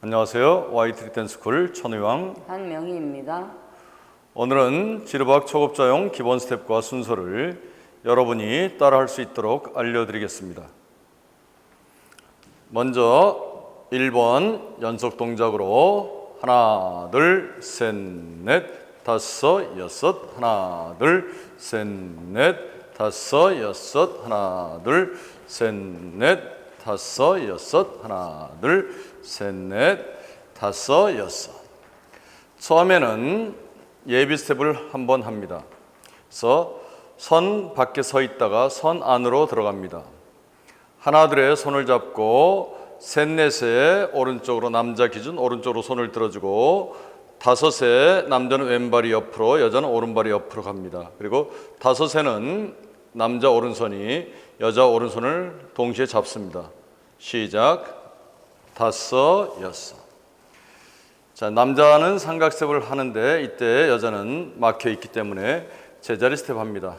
안녕하세요. YT 댄스쿨 천의왕. 한명희입니다. 오늘은 지르박 초급자용 기본 스텝과 순서를 여러분이 따라할 수 있도록 알려드리겠습니다. 먼저 1번 연속 동작으로 하나, 둘, 셋, 넷, 다섯, 여섯, 하나, 둘, 셋, 넷, 다섯, 여섯, 하나, 둘, 셋, 넷, 다섯, 여섯, 하나, 둘, 셋, 넷, 다섯, 여섯. 처음에는 예비 스텝을 한 번 합니다. 그래서 선 밖에 서 있다가 선 안으로 들어갑니다. 하나둘에 손을 잡고 셋넷에 오른쪽으로 남자 기준 오른쪽으로 손을 들어주고 다섯에 남자는 왼발이 옆으로 여자는 오른발이 옆으로 갑니다. 그리고 다섯에는 남자 오른손이 여자 오른손을 동시에 잡습니다. 시작 다섯 여섯 자, 남자는 삼각 스텝을 하는데 이때 여자는 막혀 있기 때문에 제자리 스텝 합니다.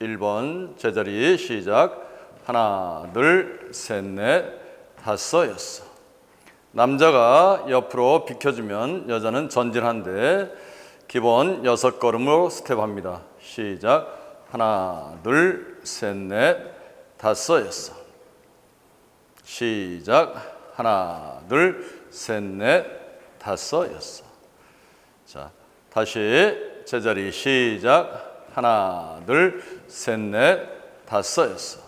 1번 제자리 시작. 하나, 둘, 셋, 넷, 다섯, 여섯. 남자가 옆으로 비켜주면 여자는 전진한데 기본 여섯 걸음으로 스텝 합니다. 시작. 하나, 둘, 셋, 넷, 다섯, 여섯. 시작. 하나, 둘, 셋, 넷, 다섯, 여섯. 자, 다시 제자리 시작. 하나, 둘, 셋, 넷, 다섯, 여섯.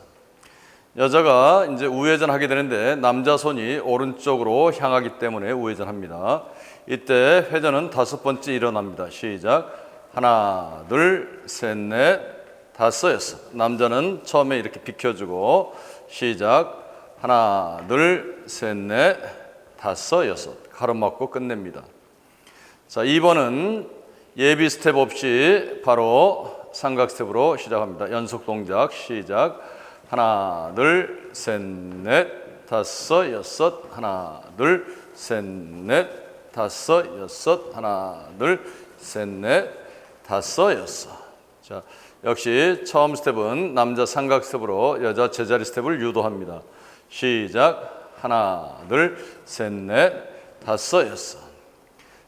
여자가 이제 우회전 하게 되는데 남자 손이 오른쪽으로 향하기 때문에 우회전 합니다. 이때 회전은 다섯 번째 일어납니다. 시작. 하나, 둘, 셋, 넷, 다섯, 여섯. 남자는 처음에 이렇게 비켜주고 시작. 하나, 둘, 셋, 넷, 다섯, 여섯. 가름 맞고 끝냅니다. 자, 2번은 예비 스텝 없이 바로 삼각 스텝으로 시작합니다. 연속 동작 시작. 하나, 둘, 셋, 넷, 다섯, 여섯. 하나, 둘, 셋, 넷, 다섯, 여섯. 하나, 둘, 셋, 넷, 다섯, 여섯. 자, 역시 처음 스텝은 남자 삼각 스텝으로 여자 제자리 스텝을 유도합니다. 시작. 하나, 둘, 셋, 넷, 다섯, 여섯.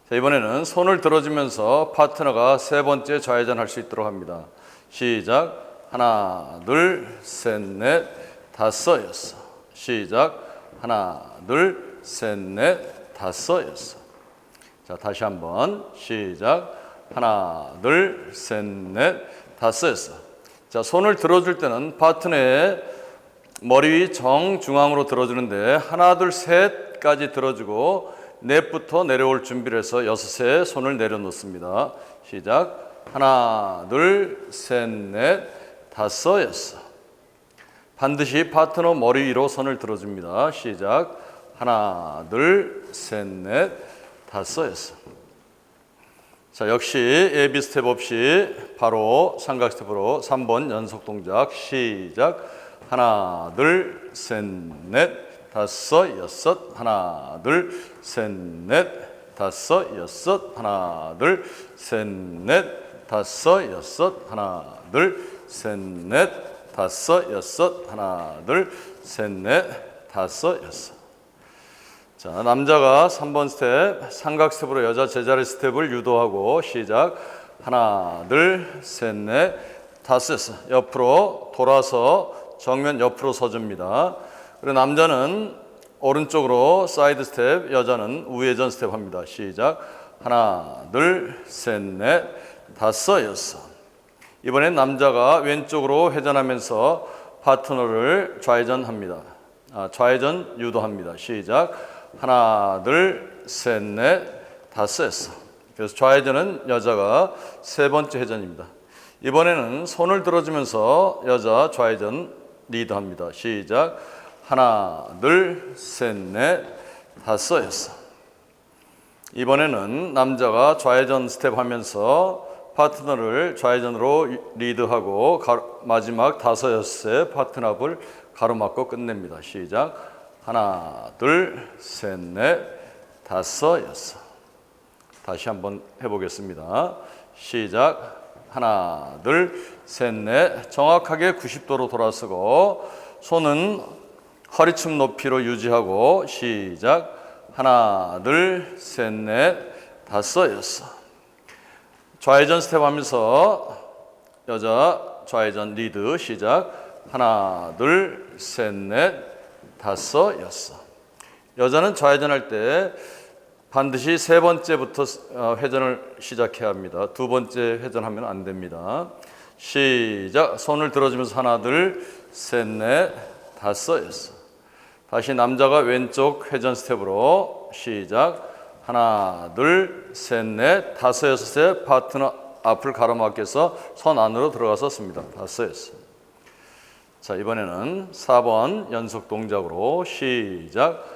자, 이번에는 손을 들어주면서 파트너가 세 번째 좌회전 할 수 있도록 합니다. 시작. 하나, 둘, 셋, 넷, 다섯, 여섯. 시작. 하나, 둘, 셋, 넷, 다섯, 여섯. 자, 다시 한번 시작. 하나, 둘, 셋, 넷, 다섯, 여섯. 자, 손을 들어줄 때는 파트너의 머리 위 정중앙으로 들어주는데 하나, 둘, 셋까지 들어주고 넷부터 내려올 준비를 해서 여섯에 손을 내려놓습니다. 시작. 하나, 둘, 셋, 넷, 다섯, 여섯. 반드시 파트너 머리 위로 손을 들어줍니다. 시작. 하나, 둘, 셋, 넷, 다섯, 여섯. 자, 역시 예비 스텝 없이 바로 삼각 스텝으로 3번 연속 동작 시작. 하나, 둘, 셋, 넷, 다섯, 여섯. 하나, 둘, 셋, 넷, 다섯, 여섯. 하나, 둘, 셋, 넷, 다섯, 여섯. 하나, 둘, 셋, 넷, 다섯, 여섯. 하나, 둘, 셋, 넷, 다섯, 여섯. 자, 남자가 3번 스텝, 삼각 스텝으로 여자 제자리 스텝을 유도하고 시작. 하나, 둘, 셋, 넷, 다섯. 옆으로 돌아서 정면 옆으로 서줍니다. 그리고 남자는 오른쪽으로 사이드 스텝, 여자는 우회전 스텝 합니다. 시작. 하나, 둘, 셋, 넷, 다섯, 여섯. 이번엔 남자가 왼쪽으로 회전하면서 파트너를 좌회전합니다. 아, 좌회전 유도합니다. 시작. 하나, 둘, 셋, 넷, 다섯, 여섯. 그래서 좌회전은 여자가 세 번째 회전입니다. 이번에는 손을 들어주면서 여자 좌회전 리드합니다. 시작. 하나, 둘, 셋, 넷, 다섯, 여섯. 이번에는 남자가 좌회전 스텝 하면서 파트너를 좌회전으로 리드하고 가- 마지막 다섯 여섯의 파트너를 가로막고 끝냅니다. 시작. 하나, 둘, 셋, 넷, 다섯, 여섯. 다시 한번 해보겠습니다. 시작. 하나, 둘, 셋, 넷. 정확하게 90도로 돌아서고 손은 허리춤 높이로 유지하고 시작. 하나, 둘, 셋, 넷, 다섯, 여섯. 좌회전 스텝 하면서 여자 좌회전 리드 시작. 하나, 둘, 셋, 넷, 다섯, 여섯. 여자는 좌회전 할 때 반드시 세 번째부터 어, 회전을 시작해야 합니다. 두 번째 회전하면 안 됩니다. 시작. 손을 들어주면서 하나, 둘, 셋, 넷, 다섯, 여섯. 다시 남자가 왼쪽 회전 스텝으로 시작. 하나, 둘, 셋, 넷, 다섯, 여섯에 파트너 앞을 가로막혀서 손 안으로 들어가서 씁니다. 다섯, 여섯. 자, 이번에는 4번 연속 동작으로 시작.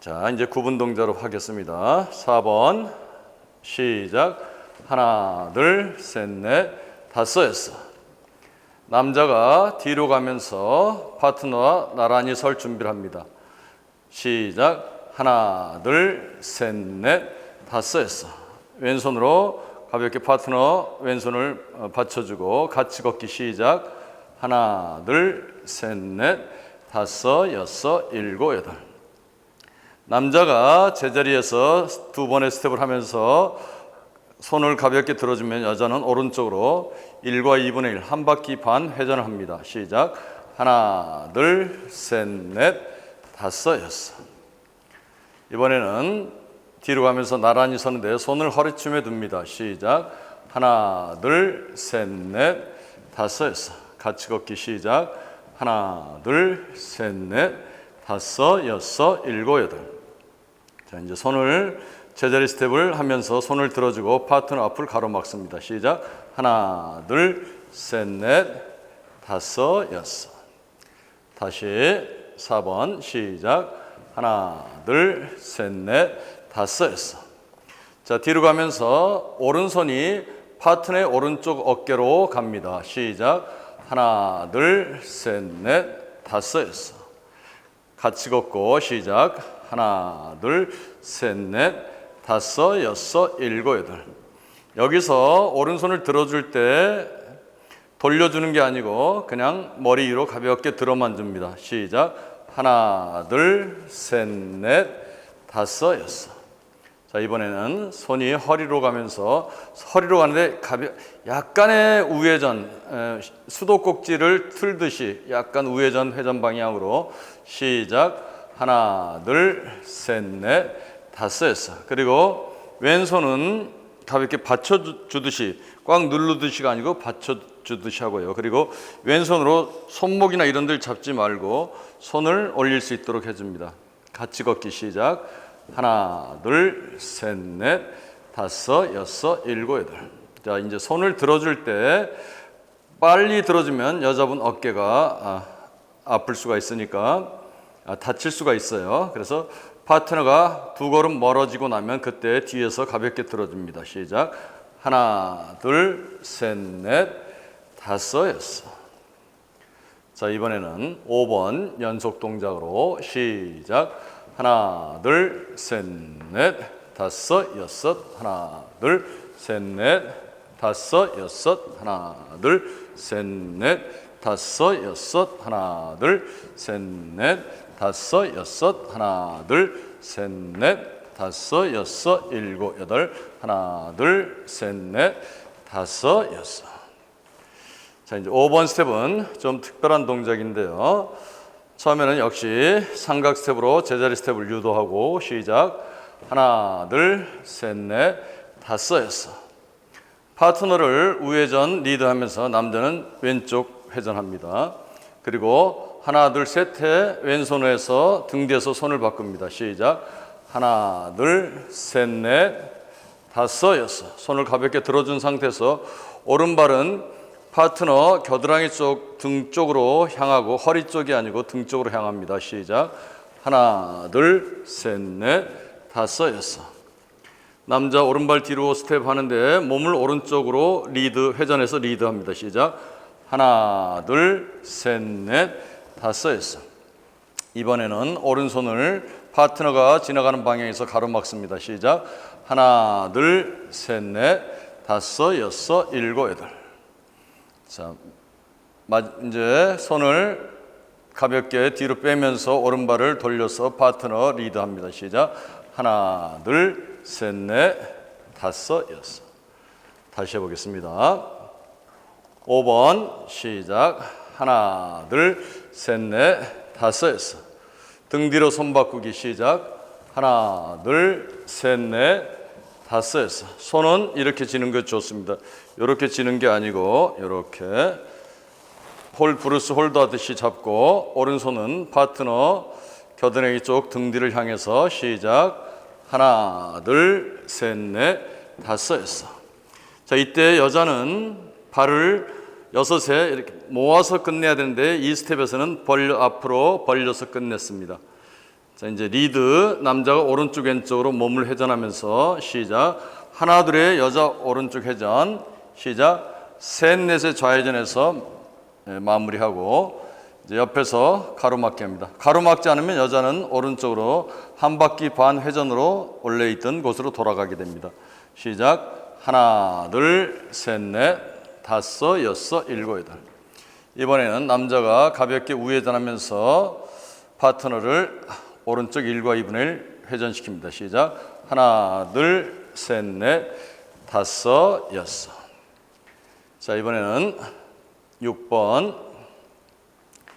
자, 이제 구분 동작으로 하겠습니다. 4번 시작. 하나, 둘, 셋, 넷, 다섯. 남자가 뒤로 가면서 파트너와 나란히 설 준비를 합니다. 시작. 하나, 둘, 셋, 넷, 다섯. 왼손으로 가볍게 파트너 왼손을 어, 받쳐주고 같이 걷기 시작. 하나, 둘, 셋, 넷, 다섯, 여섯, 일곱, 여덟. 남자가 제자리에서 두 번의 스텝을 하면서 손을 가볍게 들어주면 여자는 오른쪽으로 1과 2분의 1, 한 바퀴 반 회전을 합니다. 시작. 하나, 둘, 셋, 넷, 다섯, 여섯. 이번에는 뒤로 가면서 나란히 서는데 손을 허리춤에 둡니다. 시작. 하나, 둘, 셋, 넷, 다섯, 여섯. 같이 걷기 시작. 하나, 둘, 셋, 넷, 다섯, 여섯, 일곱, 여덟. 자, 이제 손을 제자리 스텝을 하면서 손을 들어주고 파트너 앞을 가로막습니다. 시작. 하나, 둘, 셋, 넷, 다섯, 여섯. 다시 4번 시작. 하나, 둘, 셋, 넷, 다섯, 여섯. 자, 뒤로 가면서 오른손이 파트너의 오른쪽 어깨로 갑니다. 시작. 하나, 둘, 셋, 넷, 다섯, 여섯. 같이 걷고 시작. 하나, 둘, 셋, 넷, 다섯, 여섯, 일곱, 여덟. 여기서 오른손을 들어줄 때 돌려주는 게 아니고 그냥 머리 위로 가볍게 들어만 줍니다. 시작. 하나, 둘, 셋, 넷, 다섯, 여섯. 자, 이번에는 손이 허리로 가면서 허리로 가는데 가벼 약간의 우회전 에, 수도꼭지를 틀듯이 약간 우회전 회전 방향으로 시작. 하나, 둘, 셋, 넷, 다섯, 여섯. 그리고 왼손은 가볍게 받쳐주듯이 꽉 누르듯이가 아니고 받쳐주듯이 하고요. 그리고 왼손으로 손목이나 이런 데를 잡지 말고 손을 올릴 수 있도록 해줍니다. 같이 걷기 시작. 하나, 둘, 셋, 넷, 다섯, 여섯, 일곱, 여덟. 자, 이제 손을 들어줄 때 빨리 들어주면 여자분 어깨가 아, 아플 수가 있으니까 아, 다칠 수가 있어요. 그래서 파트너가 두 걸음 멀어지고 나면 그때 뒤에서 가볍게 들어줍니다. 시작. 하나, 둘, 셋, 넷, 다섯, 여섯. 자, 이번에는 5번 연속 동작으로 시작. 하나, 둘, 셋, 넷, 다섯, 여섯. 하나, 둘, 셋, 넷, 다섯, 여섯. 하나, 둘, 셋, 넷, 다섯, 여섯. 하나, 둘, 셋, 넷, 다섯, 여섯. 하나, 둘, 셋, 넷, 다섯, 여섯, 일곱, 여덟. 하나, 둘, 셋, 넷, 다섯, 여섯. 자, 이제 5번 스텝은 좀 특별한 동작인데요. 처음에는 역시 삼각 스텝으로 제자리 스텝을 유도하고 시작. 하나, 둘, 셋, 넷, 다섯, 여섯. 파트너를 우회전 리드하면서 남자는 왼쪽 회전합니다. 그리고 하나, 둘, 셋에 왼손에서 등 뒤에서 손을 바꿉니다. 시작. 하나, 둘, 셋, 넷, 다섯, 여섯. 손을 가볍게 들어준 상태에서 오른발은 파트너 겨드랑이 쪽, 등 쪽으로 향하고 허리 쪽이 아니고 등 쪽으로 향합니다. 시작. 하나, 둘, 셋, 넷, 다섯, 여섯. 남자 오른발 뒤로 스텝 하는데 몸을 오른쪽으로 리드 회전해서 리드합니다. 시작. 하나, 둘, 셋, 넷, 다섯, 여섯. 이번에는 오른손을 파트너가 지나가는 방향에서 가로막습니다. 시작. 하나, 둘, 셋, 넷, 다섯, 여섯, 일곱, 여덟. 자, 마- 이제 손을 가볍게 뒤로 빼면서 오른발을 돌려서 파트너 리드합니다. 시작. 하나, 둘, 셋, 넷, 다섯, 여섯. 다시 해보겠습니다. 5번 시작. 하나, 둘, 셋, 넷, 다섯, 여섯. 등 뒤로 손 바꾸기 시작. 하나, 둘, 셋, 넷, 다섯. 손은 이렇게 지는 게 좋습니다. 이렇게 지는 게 아니고 이렇게 홀 브루스 홀더 하듯이 잡고 오른손은 파트너 겨드랑이 쪽 등 뒤를 향해서 시작. 하나, 둘, 셋, 넷, 다섯. 자, 이때 여자는 발을 여섯에 이렇게 모아서 끝내야 되는데 이 스텝에서는 벌려 앞으로 벌려서 끝냈습니다. 자, 이제 리드 남자가 오른쪽 왼쪽으로 몸을 회전하면서 시작. 하나 둘의 여자 오른쪽 회전 시작. 셋 넷의 좌회전해서 예, 마무리하고 이제 옆에서 가로막기 합니다. 가로막지 않으면 여자는 오른쪽으로 한 바퀴 반 회전으로 원래 있던 곳으로 돌아가게 됩니다. 시작. 하나, 둘, 셋, 넷, 다섯, 여섯, 일곱, 여덟. 이번에는 남자가 가볍게 우회전하면서 파트너를 오른쪽 1과 2분의 1 회전시킵니다. 시작. 하나, 둘, 셋, 넷, 다섯, 여섯. 자, 이번에는 6번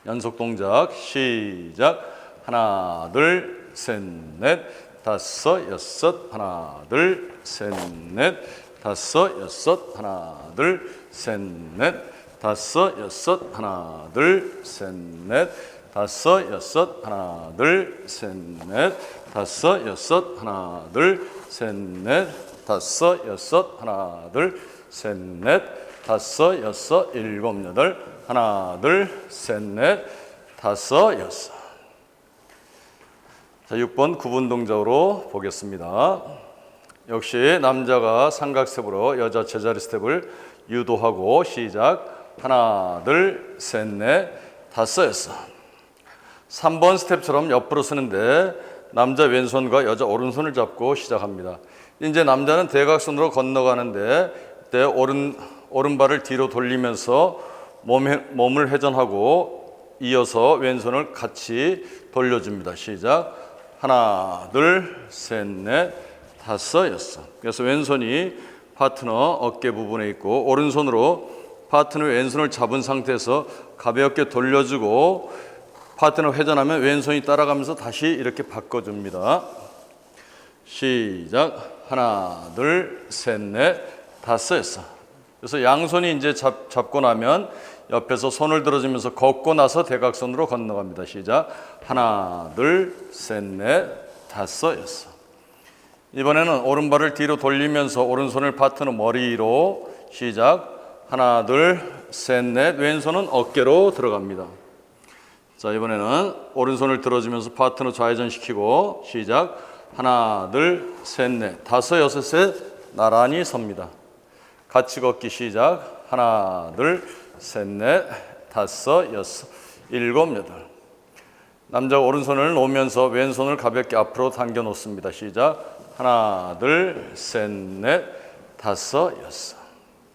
연속 동작 시작. 하나, 둘, 셋, 넷, 다섯, 여섯. 하나, 둘, 셋, 넷, 다섯, 여섯. 하나, 둘, 셋, 넷, 다섯, 여섯. 하나, 둘, 셋, 넷, 다섯, 여섯. 하나, 둘, 셋, 넷, 다섯, 여섯. 하나, 둘, 셋, 넷, 다섯, 여섯. 하나, 둘, 셋, 넷, 다섯, 여섯, 일곱, 여덟. 하나, 둘, 셋, 넷, 다섯, 여섯. 자, 6번 구분 동작으로 보겠습니다. 역시 남자가 삼각 스텝으로 여자 제자리 스텝을 유도하고 시작. 하나, 둘, 셋, 넷, 다섯, 여섯. 3번 스텝처럼 옆으로 서는데 남자 왼손과 여자 오른손을 잡고 시작합니다. 이제 남자는 대각선으로 건너가는데 그때 오른 오른발을 뒤로 돌리면서 몸, 몸을 회전하고 이어서 왼손을 같이 돌려줍니다. 시작. 하나, 둘, 셋, 넷, 여섯. 그래서 왼손이 파트너 어깨 부분에 있고 오른손으로 파트너 왼손을 잡은 상태에서 가볍게 돌려주고 파트너 회전하면 왼손이 따라가면서 다시 이렇게 바꿔줍니다. 시작. 하나, 둘, 셋, 넷, 다섯, 여섯. 그래서 양손이 이제 잡, 잡고 나면 옆에서 손을 들어주면서 걷고 나서 대각선으로 건너갑니다. 시작. 하나, 둘, 셋, 넷, 다섯, 여섯. 이번에는 오른발을 뒤로 돌리면서 오른손을 파트너 머리로 시작. 하나, 둘, 셋, 넷. 왼손은 어깨로 들어갑니다. 자, 이번에는 오른손을 들어주면서 파트너 좌회전 시키고 시작. 하나, 둘, 셋, 넷, 다섯, 여섯에 나란히 섭니다. 같이 걷기 시작. 하나, 둘, 셋, 넷, 다섯, 여섯, 일곱, 여덟. 남자 오른손을 놓으면서 왼손을 가볍게 앞으로 당겨 놓습니다. 시작. 하나, 둘, 셋, 넷, 다섯, 여섯.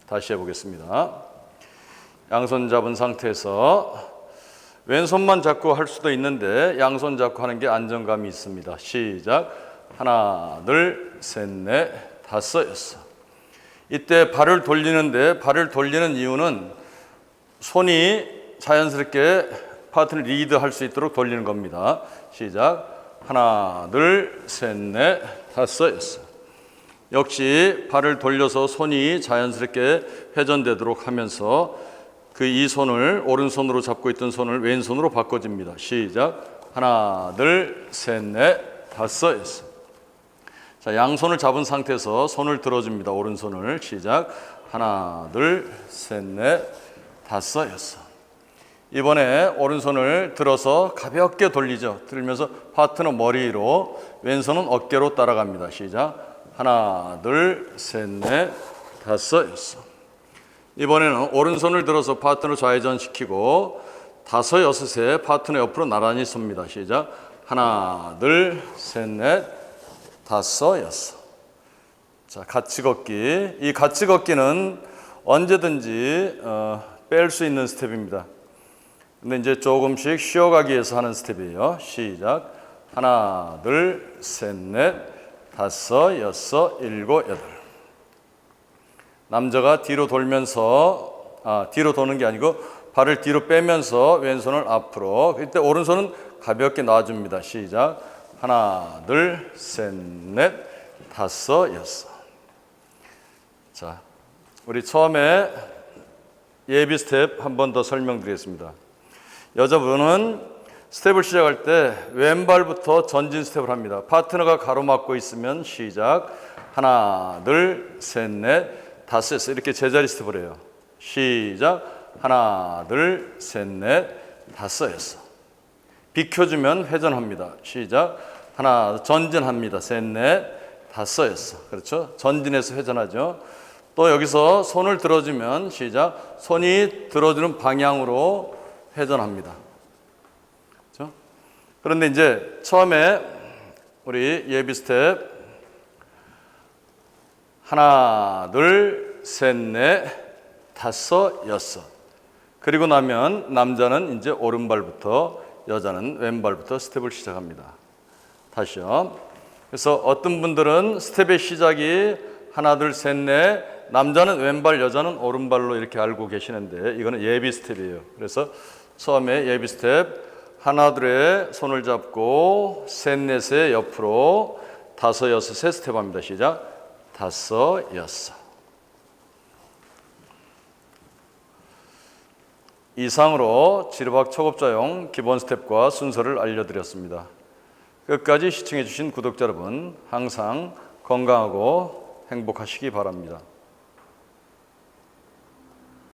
다시 해보겠습니다. 양손 잡은 상태에서 왼손만 잡고 할 수도 있는데 양손 잡고 하는 게 안정감이 있습니다. 시작. 하나, 둘, 셋, 넷, 다섯, 여섯. 이때 발을 돌리는데 발을 돌리는 이유는 손이 자연스럽게 파트를 리드할 수 있도록 돌리는 겁니다. 시작. 하나, 둘, 셋, 넷, 다섯, 여섯. 역시 발을 돌려서 손이 자연스럽게 회전되도록 하면서 그 이 손을 오른손으로 잡고 있던 손을 왼손으로 바꿔줍니다. 시작. 하나, 둘, 셋, 넷, 다섯, 여섯. 자, 양손을 잡은 상태에서 손을 들어줍니다. 오른손을 시작. 하나, 둘, 셋, 넷, 다섯, 여섯. 이번에 오른손을 들어서 가볍게 돌리죠. 들면서 파트너 머리로 왼손은 어깨로 따라갑니다. 시작. 하나, 둘, 셋, 넷, 다섯, 여섯. 이번에는 오른손을 들어서 파트너 좌회전시키고 다섯, 여섯에 파트너 옆으로 나란히 섭니다. 시작. 하나, 둘, 셋, 넷, 다섯, 여섯. 자, 같이 걷기. 이 같이 걷기는 언제든지 어, 뺄 수 있는 스텝입니다. 근데 이제 조금씩 쉬어가기 위해서 하는 스텝이에요. 시작. 하나, 둘, 셋, 넷, 다섯, 여섯, 일곱, 여덟. 남자가 뒤로 돌면서 아, 뒤로 도는 게 아니고 발을 뒤로 빼면서 왼손을 앞으로. 이때 오른손은 가볍게 놔줍니다. 시작. 하나, 둘, 셋, 넷, 다섯, 여섯. 자, 우리 처음에 예비 스텝 한 번 더 설명드리겠습니다. 여자분은 스텝을 시작할 때 왼발부터 전진 스텝을 합니다. 파트너가 가로막고 있으면 시작. 하나, 둘, 셋, 넷, 다섯, 이렇게 제자리 스텝을 해요. 시작. 하나, 둘, 셋, 넷, 다섯. 비켜주면 회전합니다. 시작. 하나, 전진합니다. 셋, 넷, 다섯. 그렇죠? 전진해서 회전하죠. 또 여기서 손을 들어주면 시작. 손이 들어주는 방향으로 회전합니다. 그렇죠? 그런데 이제 처음에 우리 예비 스텝 하나, 둘, 셋, 넷, 다섯, 여섯. 그리고 나면 남자는 이제 오른발부터 여자는 왼발부터 스텝을 시작합니다. 다시요. 그래서 어떤 분들은 스텝의 시작이 하나, 둘, 셋, 넷, 남자는 왼발, 여자는 오른발로 이렇게 알고 계시는데 이거는 예비 스텝이에요. 그래서 처음에 예비 스텝 하나, 둘에 손을 잡고 셋, 넷에 옆으로 다섯, 여섯에 스텝 합니다. 시작. 다섯, 여섯. 이상으로 지르박 초급자용 기본 스텝과 순서를 알려드렸습니다. 끝까지 시청해 주신 구독자 여러분 항상 건강하고 행복하시기 바랍니다.